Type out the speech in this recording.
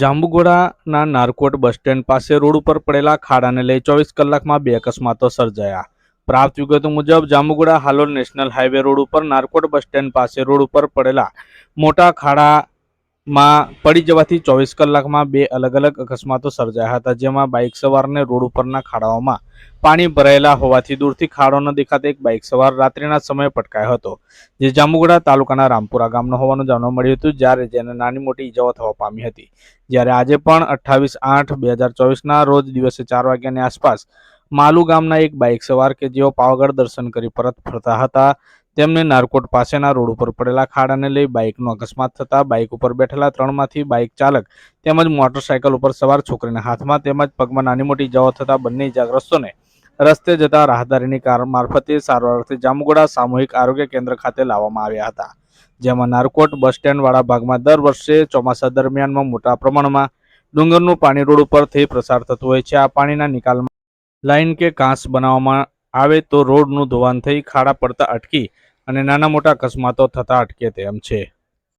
જાંબુઘોડાના નારકોટ bus stand પાસે road ઉપર પડેલા ખાડાને લઈ ચોવીસ કલાકમાં બે અકસ્માતો સર્જાયા. પ્રાપ્ત વિગતો મુજબ Jambughoda Halol national highway road ઉપર નારકોટ બસ સ્ટેન્ડ પાસે રોડ ઉપર પડેલા મોટા ખાડામાં પડી જવાથી ચોવીસ કલાકમાં બે અલગ અલગ અકસ્માતો સર્જાયા હતા, જેમાં બાઇક સવારને રોડ ઉપરના ખાડાઓમાં પાણી ભરાયેલા હોવાથી દૂરથી ખાડો ન દેખાતા એક બાઇક સવાર રાત્રિના સમયે પટકાયો હતો. જે જાંબુગડા તાલુકાના રામપુરા ગામનો હોવાનું જાણવા મળ્યું હતું, જ્યારે જેને નાની મોટી ઈજાઓ થવા પામી હતી. જ્યારે આજે પણ અઠ્ઠાવીસ આઠ બે હજાર ચોવીસના રોજ દિવસે ચાર વાગ્યાની આસપાસ, માલુ ગામના એક બાઇક સવાર કે જેઓ પાવાગઢ દર્શન કરી પરત ફરતા હતા તેમને નારકોટ પાસેના રોડ ઉપર પડેલા ખાડાને લઈ બાઇકનો અકસ્માત થતા બાઇક ઉપર બેઠેલા ત્રણમાંથી બાઇક ચાલક તેમજ મોટરસાયકલ ઉપર સવાર છોકરીના હાથમાં તેમજ પગમાં નાની મોટી જવા થતા બંને ઇજાગ્રસ્તોને રસ્તે જતા રાહદારીની કાર મારફતે સારવારથી જામુગોડા સામૂહિક આરોગ્ય કેન્દ્ર ખાતે લાવવામાં આવ્યા હતા, જેમાં નારકોટ બસ સ્ટેન્ડવાળા ભાગમાં દર વર્ષે ચોમાસા દરમિયાનમાં મોટા પ્રમાણમાં ડુંગરનું પાણી રોડ ઉપરથી પ્રસાર થતું હોય છે. આ પાણીના નિકાલમાં લાઈન કે કાંસ બનાવવામાં આવે તો રોડનું ધોવાણ થઈ, ખાડા પડતા અટકી અને નાના મોટા અકસ્માતો થતા અટકે તેમ છે.